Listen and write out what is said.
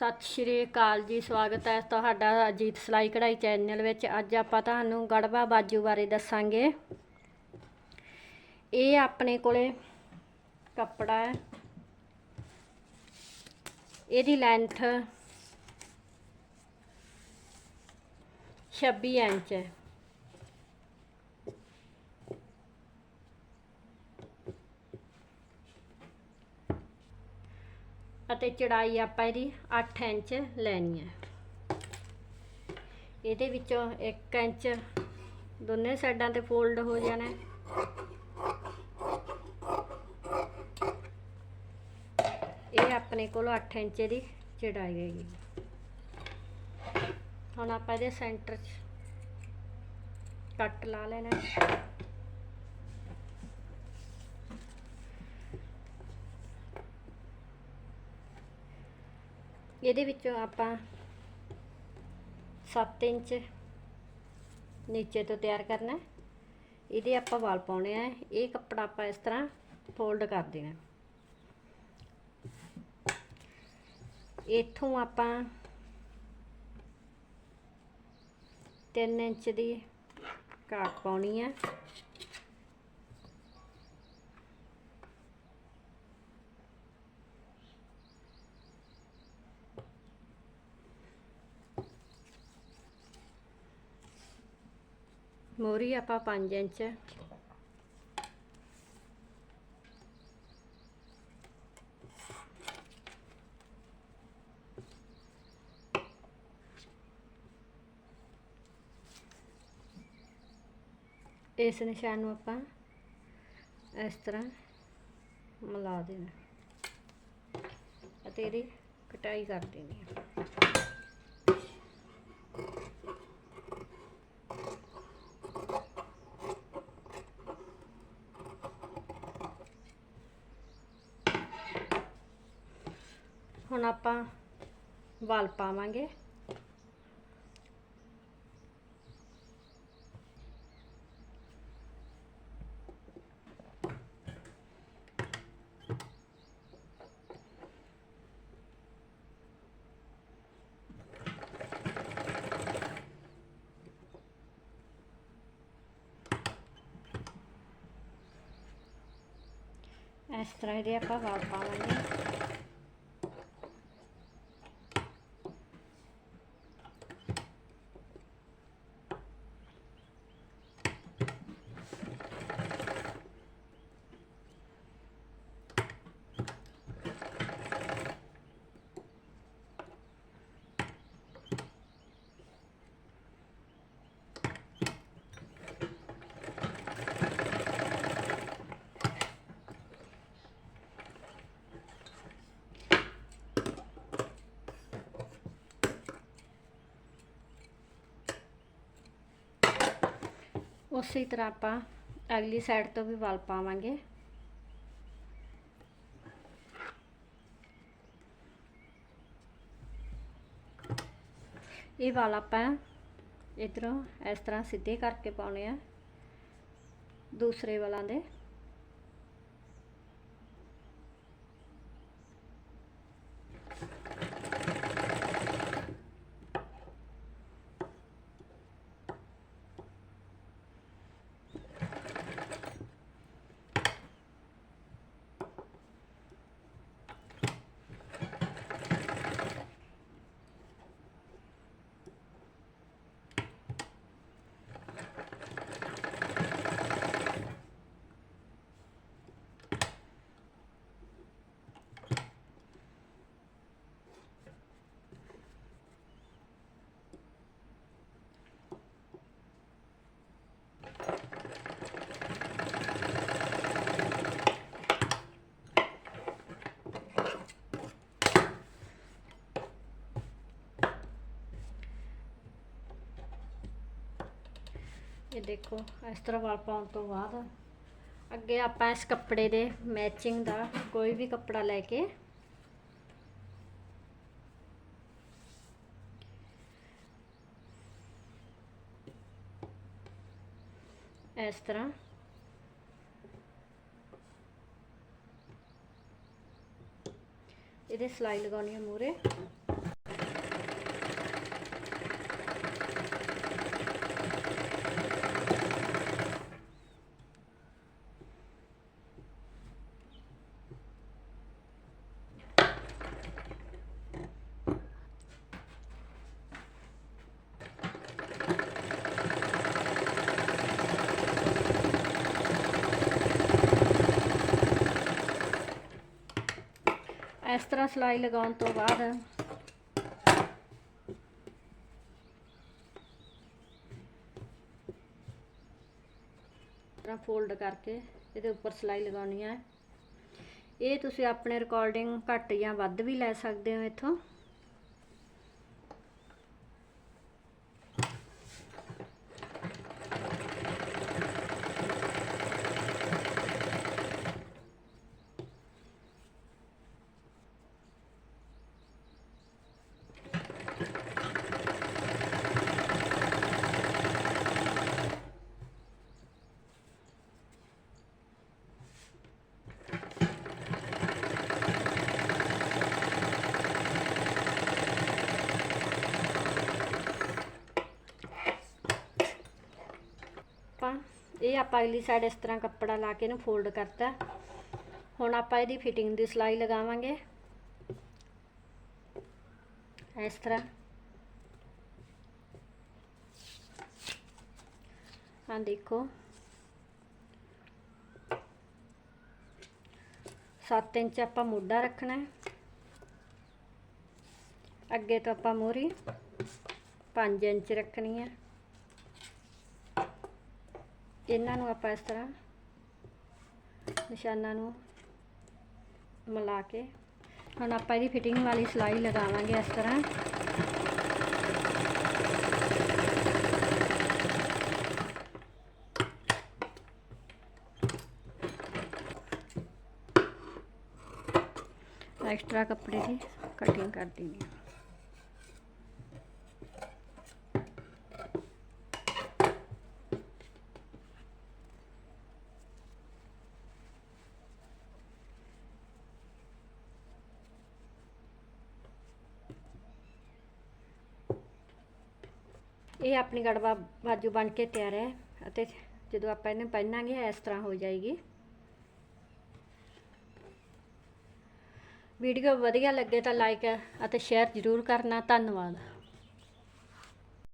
ਸਤਿ ਸ਼੍ਰੀ ਅਕਾਲ ਜੀ, ਸਵਾਗਤ ਹੈ ਤੁਹਾਡਾ ਅਜੀਤ ਸਲਾਈ ਕਢਾਈ ਚੈਨਲ ਵਿੱਚ। ਅੱਜ ਆਪਾਂ ਤੁਹਾਨੂੰ ਗੜਵਾ ਬਾਜੂ ਬਾਰੇ ਦੱਸਾਂਗੇ। ਇਹ ਆਪਣੇ ਕੋਲੇ ਕੱਪੜਾ ਹੈ। ਇਹਦੀ ਲੈਂਥ 26 ਇੰਚ ਹੈ। ਅਤੇ ਚੜਾਈ ਆਪਾਂ ਇਹਦੀ 8 ਇੰਚ ਲੈਣੀ ਹੈ। ਇਹਦੇ ਵਿੱਚੋਂ 1 ਇੰਚ ਦੋਨੇ ਸਾਈਡਾਂ ਤੇ ਫੋਲਡ ਹੋ ਜਾਣਾ ਇਹ ਆਪਣੇ ਕੋਲ 8 ਇੰਚ ਦੀ ਚੜਾਈ ਹੈਗੀ। ਹੁਣ ਆਪਾਂ ਇਹਦੇ ਸੈਂਟਰ 'ਚ ਕੱਟ ਲਾ ਲੈਣਾ ਇਹਦੇ ਵਿੱਚੋਂ ਆਪਾਂ 7 ਇੰਚ ਨੀਚੇ ਤੋਂ ਤਿਆਰ ਕਰਨਾ ਇਹਦੇ ਆਪਾਂ ਵਾਲ ਪਾਉਣੇ ਆ। ਇਹ ਕੱਪੜਾ ਆਪਾਂ ਇਸ ਤਰ੍ਹਾਂ ਫੋਲਡ ਕਰ ਦੇਣਾ ਇੱਥੋਂ ਆਪਾਂ 3 ਇੰਚ ਦੀ ਕਾਟ ਪਾਉਣੀ ਹੈ। ਮੋਰੀ ਆਪਾਂ 5 ਇੰਚ। ਇਸ ਨਿਸ਼ਾਨ ਨੂੰ ਆਪਾਂ ਇਸ ਤਰ੍ਹਾਂ ਮਿਲਾ ਦੇਣਾ। ਅਤੇ ਇਹਦੀ ਕਟਾਈ ਕਰ ਦੇਣੀ ਹੈ ਹੁਣ ਆਪਾਂ ਵਾਲ ਪਾਵਾਂਗੇ। ਇਸ ਤਰ੍ਹਾਂ ਇਹਦੇ ਆਪਾਂ ਵਾਲ ਪਾਵਾਂਗੇ। ਉਸੇ ਤਰ੍ਹਾਂ ਆਪਾਂ ਅਗਲੀ ਸਾਈਡ ਤੋਂ ਵੀ ਵਾਲ ਪਾਵਾਂਗੇ। ਇਹ ਵਾਲ ਆਪਾਂ ਇਧਰੋਂ ਇਸ ਤਰ੍ਹਾਂ ਸਿੱਧੇ ਕਰਕੇ ਪਾਉਣੇ ਆ। ਦੂਸਰੇ ਵਾਲਾਂ ਦੇ। ਦੇਖੋ, ਇਸ ਤਰ੍ਹਾਂ ਵਾਲ ਪਾਉਣ ਤੋਂ ਬਾਅਦ ਅੱਗੇ ਆਪਾਂ ਇਸ ਕੱਪੜੇ ਦੇ ਮੈਚਿੰਗ ਦਾ ਕੋਈ ਵੀ ਕੱਪੜਾ ਲੈ ਕੇ ਇਸ ਤਰ੍ਹਾਂ ਇਹਦੇ ਸਲਾਈ ਲਗਾਉਣੀ ਹੈ ਮੂਰੇ ਇਸ ਤਰ੍ਹਾਂ ਸਿਲਾਈ ਲਗਾਉਣ ਤੋਂ ਬਾਅਦ ਤਰ੍ਹਾਂ ਫੋਲਡ ਕਰਕੇ ਇਹਦੇ ਉੱਪਰ ਸਿਲਾਈ ਲਗਾਉਣੀ ਹੈ ਇਹ ਤੁਸੀਂ ਆਪਣੇ ਰਿਕਾਰਡਿੰਗ ਘੱਟ ਜਾਂ ਵੱਧ ਵੀ ਲੈ ਸਕਦੇ ਹੋ ਇੱਥੋਂ ਆਪਾਂ ਇਹ ਆਪਾਂ ਅਗਲੀ ਸਾਈਡ ਇਸ ਤਰ੍ਹਾਂ ਕੱਪੜਾ ਲਾ ਕੇ ਇਹਨੂੰ ਫੋਲਡ ਕਰਤਾ। ਹੁਣ ਆਪਾਂ ਇਹਦੀ ਫਿਟਿੰਗ ਦੀ ਸਿਲਾਈ ਲਗਾਵਾਂਗੇ। ਇਸ ਤਰ੍ਹਾਂ। ਹਾਂ ਦੇਖੋ। 7 ਇੰਚ ਆਪਾਂ ਮੋਢਾ ਰੱਖਣਾ ਹੈ। ਅੱਗੇ ਤੋਂ ਆਪਾਂ ਮੋਰੀ 5 ਇੰਚ ਰੱਖਣੀ ਹੈ। ਇਹਨਾਂ ਨੂੰ ਆਪਾਂ ਇਸ ਤਰ੍ਹਾਂ ਨਿਸ਼ਾਨਾਂ ਨੂੰ ਮਿਲਾ ਕੇ, ਹੁਣ ਆਪਾਂ ਇਹਦੀ ਫਿਟਿੰਗ ਵਾਲੀ ਸਿਲਾਈ ਲਗਾਵਾਂਗੇ ਇਸ ਤਰ੍ਹਾਂ। ਐਕਸਟਰਾ ਕੱਪੜੇ ਦੀ ਕਟਿੰਗ ਕਰ ਦੇਣੀ ਹੈ। ਇਹ ਆਪਣੀ ਗੜਵਾ ਬਾਜੂ ਬਣ ਕੇ ਤਿਆਰ ਹੈ ਅਤੇ ਜਦੋਂ ਆਪਾਂ ਇਹਨੂੰ ਪਹਿਨਾਂਗੇ ਇਸ ਤਰ੍ਹਾਂ ਹੋ ਜਾਏਗੀ। ਵੀਡੀਓ ਵਧੀਆ ਲੱਗੇ ਤਾਂ ਲਾਈਕ ਅਤੇ ਸ਼ੇਅਰ ਜ਼ਰੂਰ ਕਰਨਾ। ਧੰਨਵਾਦ।